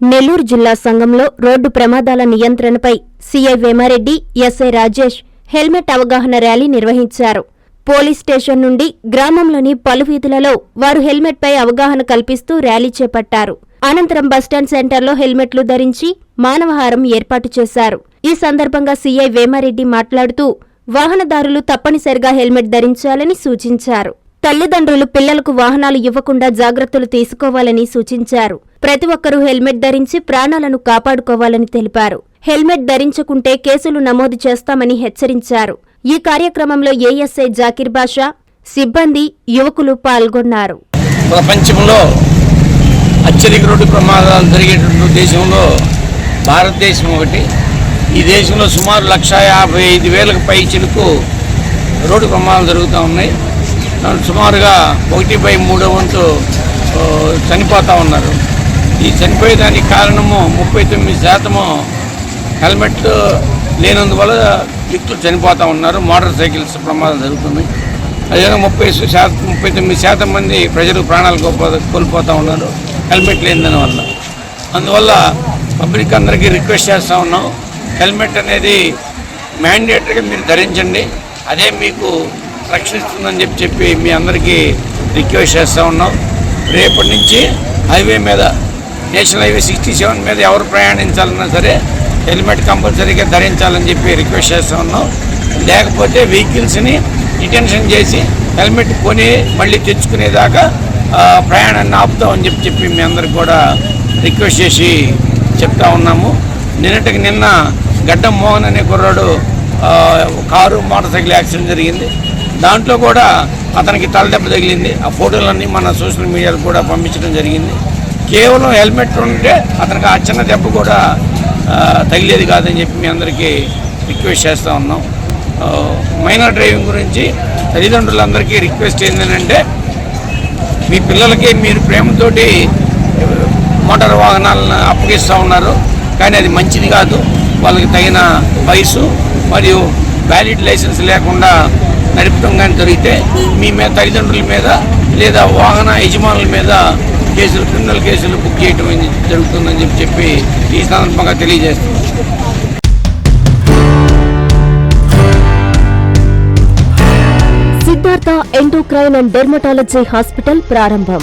నెల్లూరు జిల్లా సంఘంలో రోడ్డు ప్రమాదాల నియంత్రణపై CI Vemareddy SI Rajesh helmet అవగాహన ర్యాలీ నిర్వహించారు. పోలీస్ స్టేషన్ నుండి గ్రామంలోని పలు వీధులలో వారు హెల్మెట్పై అవగాహన కల్పిస్తూ ర్యాలీ చేపట్టారు. అనంతరం బస్టాండ్ సెంటర్లో హెల్మెట్లు ధరించి మానవహారం ఏర్పాటు చేశారు. ఈ సందర్భంగా సీఐ వేమారెడ్డి మాట్లాడుతూ వాహనదారులు తప్పనిసరిగా హెల్మెట్ ధరించాలని సూచించారు. తల్లిదండ్రులు పిల్లలకు వాహనాలు ఇవ్వకుండా జాగ్రత్తలు తీసుకోవాలని సూచించారు. ప్రతి ఒక్కరూ హెల్మెట్ ధరించి ప్రాణాలను కాపాడుకోవాలని తెలిపారు. హెల్మెట్ ధరించకుంటే కేసులు నమోదు చేస్తామని హెచ్చరించారు. ఈ కార్యక్రమంలో ఏఎస్ఐ జాకిర్ బాషా సిబ్బంది యువకులు పాల్గొన్నారు. ప్రపంచంలో అత్యధిక రోడ్డు ప్రమాదాలు జరిగేటువంటి దేశంలో భారతదేశం ఒకటి. ఈ దేశంలో సుమారు లక్ష యాభై ఐదు వేలకు పై చిలుకు రోడ్డు ప్రమాదాలు జరుగుతూ ఉన్నాయి. సుమారుగా ఒకటి బై మూడో వంతు చనిపోతూ ఉన్నారు. ఈ చనిపోయేదానికి కారణము ముప్పై తొమ్మిది శాతము హెల్మెట్ లేనందువల్ల వ్యక్తులు చనిపోతూ ఉన్నారు. మోటార్ సైకిల్స్ ప్రమాదం జరుగుతుంది. అదేవిధంగా ముప్పై శాతం ముప్పై తొమ్మిది శాతం మంది ప్రజలు ప్రాణాలు కోల్పో- కోల్పోతూ ఉన్నారు. హెల్మెట్ లేని వల్ల. అందువల్ల పబ్లిక్ అందరికీ రిక్వెస్ట్ చేస్తూ ఉన్నాం. హెల్మెట్ అనేది మ్యాండేటరీగా మీరు ధరించండి. అదే మీకు రక్షిస్తుందని చెప్పి చెప్పి మీ అందరికీ రిక్వెస్ట్ చేస్తూ ఉన్నాం. రేపటి నుంచి హైవే మీద నేషనల్ హైవే సిక్స్టీ సెవెన్ మీద ఎవరు ప్రయాణించాలన్నా సరే హెల్మెట్ కంపల్సరీగా ధరించాలని చెప్పి రిక్వెస్ట్ చేస్తూ ఉన్నాం. లేకపోతే వెహికల్స్ని డిటెన్షన్ చేసి హెల్మెట్ కొని మళ్ళీ తెచ్చుకునేదాకా ప్రయాణాన్ని ఆపుతామని చెప్పి చెప్పి మీ అందరికి కూడా రిక్వెస్ట్ చేసి చెప్తా ఉన్నాము. నిన్నటికి నిన్న గడ్డం మోహన్ అనే కుర్రాడు కారు మోటార్ సైకిల్ యాక్సిడెంట్ జరిగింది. దాంట్లో కూడా అతనికి తలదెబ్బ తగిలింది. ఆ ఫోటోలన్నీ మన సోషల్ మీడియాలో కూడా పంపించడం జరిగింది. కేవలం హెల్మెట్ ఉంటే అతనికి ఆ చిన్న దెబ్బ కూడా తగిలేది కాదని చెప్పి మీ అందరికీ రిక్వెస్ట్ చేస్తూ ఉన్నాం. మైనర్ డ్రైవింగ్ గురించి తల్లిదండ్రులందరికీ రిక్వెస్ట్ ఏంటంటే మీ పిల్లలకి మీరు ప్రేమతోటి మోటార్ వాహనాలను అప్పగిస్తూ ఉన్నారు. కానీ అది మంచిది కాదు. వాళ్ళకి తగిన వయసు మరియు వ్యాలిడ్ లైసెన్స్ లేకుండా నడిపడం కానీ జరిగితే మీ మీద తల్లిదండ్రుల మీద లేదా వాహన యజమానుల మీద కేసులు క్రిమినల్ కేసులు బుక్ చేయడం జరుగుతుందని చెప్పి చెప్పి ఈ సందర్భంగా తెలియజేస్తున్నాం. Siddhartha endocrine and dermatology hospital ప్రారంభం.